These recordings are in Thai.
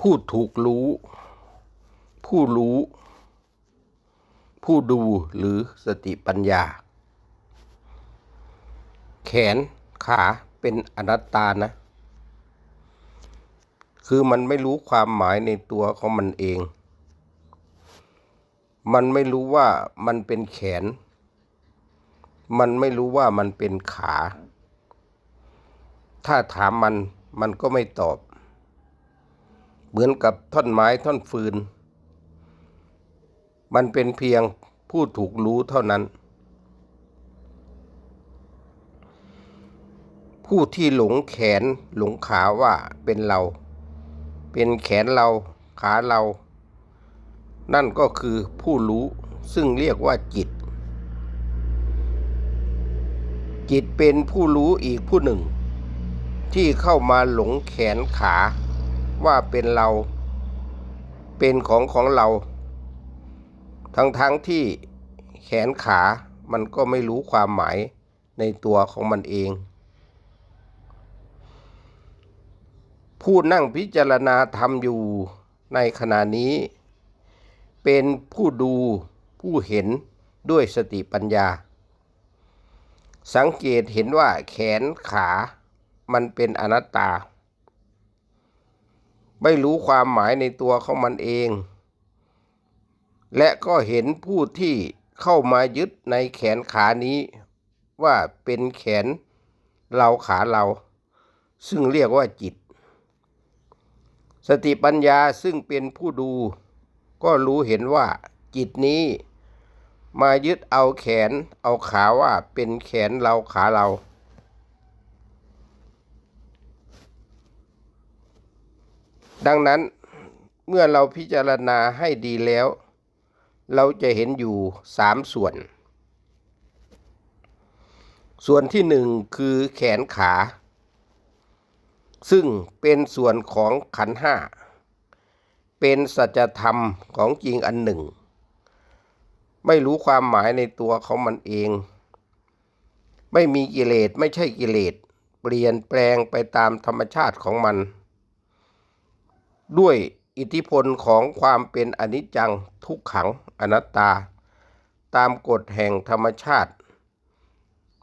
ผู้ถูกรู้ ผู้รู้ ผู้ดูหรือสติปัญญา แขนขาเป็นอนัตตานะ คือมันไม่รู้ความหมายในตัวของมันเอง มันไม่รู้ว่ามันเป็นแขน มันไม่รู้ว่ามันเป็นขา ถ้าถามมันมันก็ไม่ตอบ เหมือนกับท่อนไม้ท่อนฟืน มันเป็นเพียงผู้ถูกรู้เท่านั้น ผู้ที่หลงแขนหลงขาว่าเป็นเรา เป็นแขนเราขาเรา นั่นก็คือผู้รู้ซึ่งเรียกว่าจิต จิตเป็นผู้รู้อีกผู้หนึ่ง ที่เข้ามาหลงแขนขา ว่าเป็นเรา เป็นของของเรา ทั้งทั้งที่แขนขามันก็ไม่รู้ความหมายในตัวของมันเอง ผู้นั่งพิจารณาธรรมอยู่ในขณะนี้ เป็นผู้ดูผู้เห็นด้วยสติปัญญา สังเกตเห็นว่าแขนขามันเป็นอนัตตา ไม่รู้ความหมายในตัวของมันเอง และก็เห็นผู้ที่เข้ามายึดในแขนขานี้ ว่าเป็นแขนเราขาเรา ซึ่งเรียกว่าจิต สติปัญญาซึ่งเป็นผู้ดู ก็รู้เห็นว่าจิตนี้ มายึดเอาแขนเอาขาว่าเป็นแขนเราขาเรา ดังนั้นเมื่อเราพิจารณาให้ดีแล้ว เราจะเห็นอยู่สามส่วน ส่วนที่หนึ่งคือแขนขา ซึ่งเป็นส่วนของขันห้า เป็นสัจธรรมของจริงอันหนึ่ง ไม่รู้ความหมายในตัวของมันเอง ไม่มีกิเลสไม่ใช่กิเลส เปลี่ยนแปลงไปตามธรรมชาติของมัน ด้วยอิทธิพลของความเป็นอนิจจังทุกขังอนัตตา ตามกฎแห่งธรรมชาติ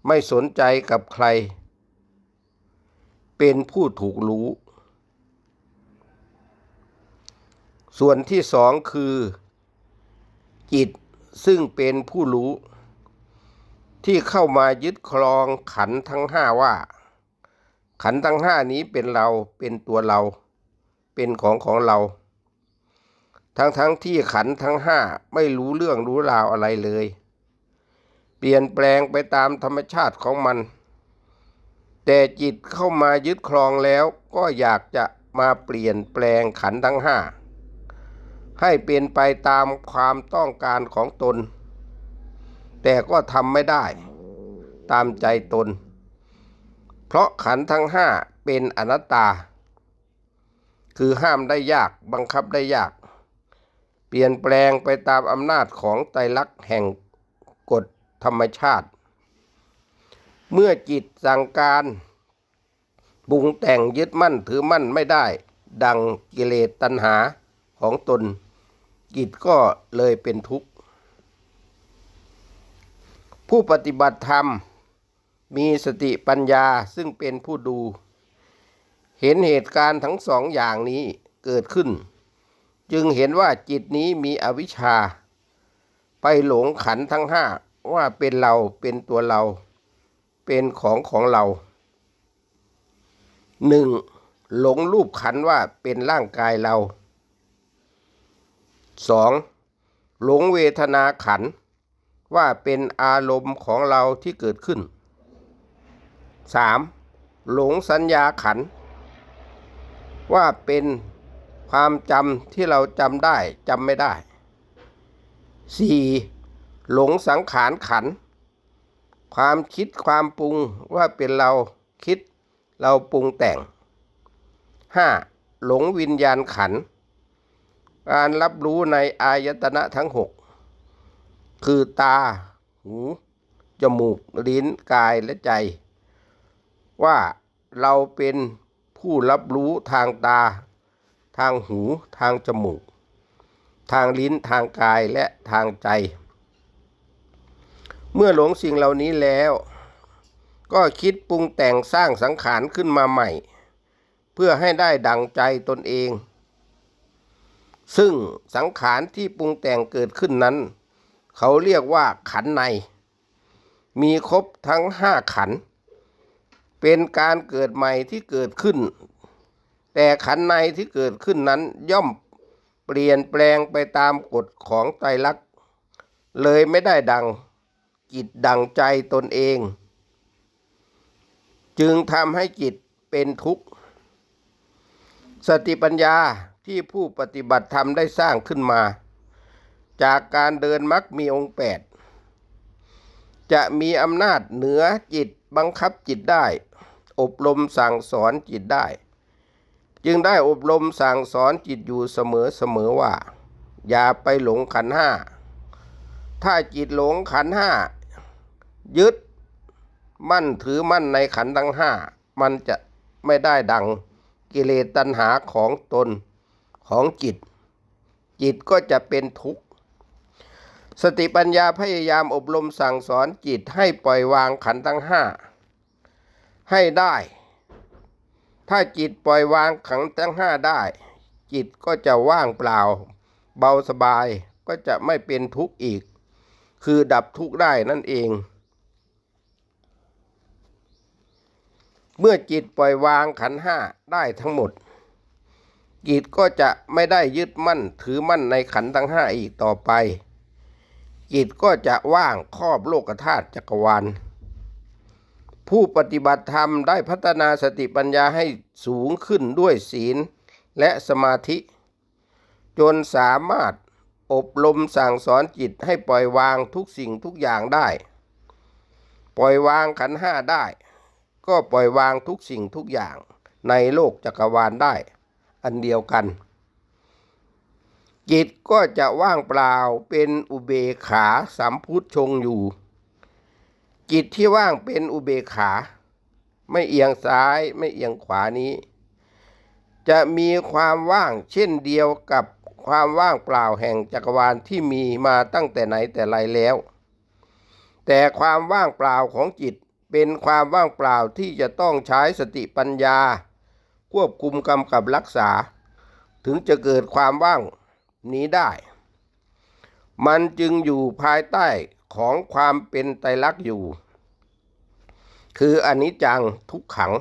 ไม่สนใจกับใคร เป็นผู้ถูกรู้ ส่วนที่สองคือ จิตซึ่งเป็นผู้รู้ ที่เข้ามายึดครองขันทั้งห้าว่า ขันทั้งห้านี้เป็นเราเป็นตัวเรา เป็นของของเรา ทั้งทั้งที่ขันทั้งห้าไม่รู้เรื่องรู้ราวอะไรเลย เปลี่ยนแปลงไปตามธรรมชาติของมัน แต่จิตเข้ามายึดครองแล้วก็อยากจะมาเปลี่ยนแปลงขันทั้งห้าให้เป็นไปตามความต้องการของตน แต่ก็ทำไม่ได้ตามใจตน เพราะขันทั้งห้าเป็นอนัตตา คือห้ามได้ยากบังคับได้ยาก เปลี่ยนแปลงไปตามอำนาจของไตรลักษณ์แห่งกฎธรรมชาติ เมื่อจิตสั่งการบุงแต่งยึดมั่นถือมั่นไม่ได้ ดังกิเลสตัณหาของตน จิตก็เลยเป็นทุกข์ ผู้ปฏิบัติธรรมมีสติปัญญาซึ่งเป็นผู้ดู เห็นเหตุการณ์ทั้งสองอย่างนี้เกิดขึ้น จึงเห็นว่าจิตนี้มีอวิชชา ไปหลงขันทั้งห้าว่าเป็นเราเป็นตัวเรา เป็นของของเราหนึ่งหลงรูปขันว่าเป็นร่างกายเราสองหลงเวทนาขันว่าเป็นอารมณ์ของเราที่เกิดขึ้นสามหลงสัญญาขัน ว่าเป็นความจำที่เราจำได้จำไม่ได้สี่หลงสังขารขัน ความคิดความปรุงว่าเป็นเราคิดเราปรุงแต่งห้าหลงวิญญาณขัน การรับรู้ในอายตนะทั้งหกคือตา หู จมูก ลิ้น กายและใจ ว่าเราเป็น ผู้รับรู้ทางตา ทางหู ทางจมูก ทางลิ้นทางกายและทางใจ เมื่อหลงสิ่งเหล่านี้แล้ว ก็คิดปรุงแต่งสร้างสังขารขึ้นมาใหม่ เพื่อให้ได้ดังใจตนเอง ซึ่งสังขารที่ปรุงแต่งเกิดขึ้นนั้น เขาเรียกว่าขันใน มีครบทั้งห้าขัน เป็นการเกิดใหม่ที่เกิดขึ้น แต่ขันในที่เกิดขึ้นนั้นย่อมเปลี่ยนแปลงไปตามกฎของไตรลักษณ์เลยไม่ได้ดังจิตดังใจตนเอง จึงทำให้จิตเป็นทุกข์ สติปัญญาที่ผู้ปฏิบัติธรรมได้สร้างขึ้นมา จากการเดินมรรคมีองค์แปดจะมีอำนาจเหนือจิตบังคับจิตได้ อบรมสั่งสอนจิตได้ จึงได้อบรมสั่งสอนจิตอยู่เสมอเสมอว่า อย่าไปหลงขันห้า ถ้าจิตหลงขันห้า ยึดมั่นถือมั่นในขันทั้งห้า มันจะไม่ได้ดังกิเลสตัณหาของตนของจิต จิตก็จะเป็นทุกข์ สติปัญญาพยายามอบรมสั่งสอนจิตให้ปล่อยวางขันทั้งห้า ให้ได้ ถ้าจิตปล่อยวางขันทั้งห้าได้ จิตก็จะว่างเปล่า เบาสบายก็จะไม่เป็นทุกข์อีก คือดับทุกข์ได้นั่นเอง เมื่อจิตปล่อยวางขันห้าได้ทั้งหมด จิตก็จะไม่ได้ยึดมั่นถือมั่นในขันทั้งห้าอีกต่อไป จิตก็จะว่างครอบโลกธาตุจักรวาล ผู้ปฏิบัติธรรมได้พัฒนาสติปัญญาให้สูงขึ้นด้วยศีลและสมาธิ จนสามารถอบรมสั่งสอนจิตให้ปล่อยวางทุกสิ่งทุกอย่างได้ ปล่อยวางขันห้าได้ ก็ปล่อยวางทุกสิ่งทุกอย่างในโลกจักรวาลได้ อันเดียวกัน จิตก็จะว่างเปล่าเป็นอุเบกขาสัมพุทธชงอยู่ จิตที่ว่างเป็นอุเบกขา ไม่เอียงซ้ายไม่เอียงขวานี้ จะมีความว่างเช่นเดียวกับความว่างเปล่าแห่งจักรวาลที่มีมาตั้งแต่ไหนแต่ไรแล้ว แต่ความว่างเปล่าของจิตเป็นความว่างเปล่าที่จะต้องใช้สติปัญญา ควบคุมกำกับรักษา ถึงจะเกิดความว่างนี้ได้ มันจึงอยู่ภายใต้ ของความเป็นไตรลักษณ์อยู่ คืออนิจจังทุกขัง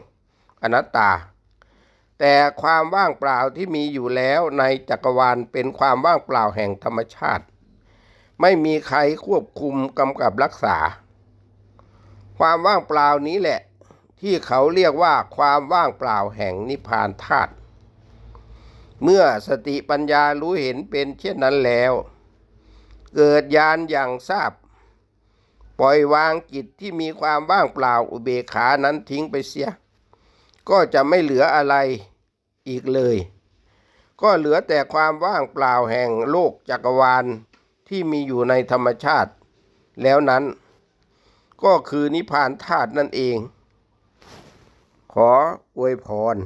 อนัตตา แต่ความว่างเปล่าที่มีอยู่แล้วในจักรวาลเป็นความว่างเปล่าแห่งธรรมชาติ ไม่มีใครควบคุมกำกับรักษา ความว่างเปล่านี้แหละ ที่เขาเรียกว่าความว่างเปล่าแห่งนิพพานธาตุเมื่อสติปัญญารู้เห็นเป็นเช่นนั้นแล้ว เกิดญาณอย่างทราบ ปล่อยวางจิตที่มีความว่างเปล่าอุเบกขานั้นทิ้งไปเสีย ก็จะไม่เหลืออะไรอีกเลย ก็เหลือแต่ความว่างเปล่าแห่งโลกจักรวาลที่มีอยู่ในธรรมชาติ แล้วนั้น ก็คือนิพพานธาตุนั่นเอง ขออวยพร